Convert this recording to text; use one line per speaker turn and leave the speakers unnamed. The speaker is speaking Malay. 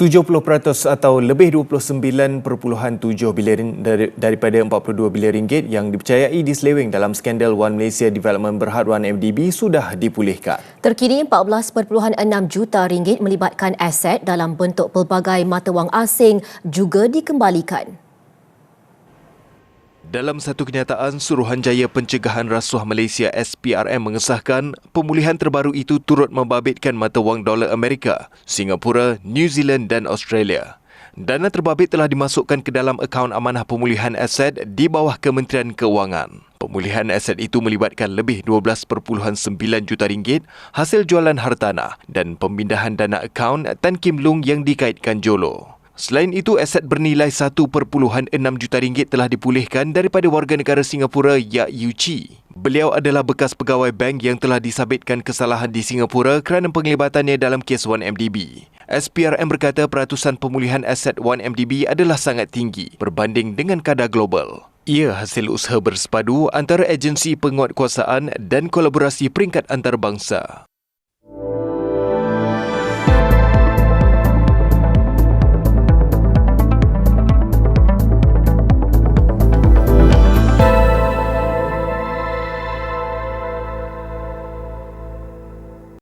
70% atau lebih 29.7 bilion dari, daripada 42 bilion ringgit yang dipercayai diseleweng dalam skandal One Malaysia Development Berhad 1MDB sudah dipulihkan.
Terkini 14.6 juta ringgit melibatkan aset dalam bentuk pelbagai mata wang asing juga dikembalikan.
Dalam satu kenyataan, Suruhanjaya Pencegahan Rasuah Malaysia SPRM mengesahkan pemulihan terbaru itu turut membabitkan mata wang dolar Amerika, Singapura, New Zealand dan Australia. Dana terbabit telah dimasukkan ke dalam akaun amanah pemulihan aset di bawah Kementerian Keuangan. Pemulihan aset itu melibatkan lebih 12.9 juta ringgit hasil jualan hartanah dan pemindahan dana akaun Tan Kim Lung yang dikaitkan Jolo. Selain itu, aset bernilai 1.6 juta ringgit telah dipulihkan daripada warga negara Singapura Ya Yu Chi. Beliau adalah bekas pegawai bank yang telah disabitkan kesalahan di Singapura kerana penglibatannya dalam kes 1MDB. SPRM berkata peratusan pemulihan aset 1MDB adalah sangat tinggi berbanding dengan kadar global. Ia hasil usaha bersepadu antara agensi penguatkuasaan dan kolaborasi peringkat antarabangsa.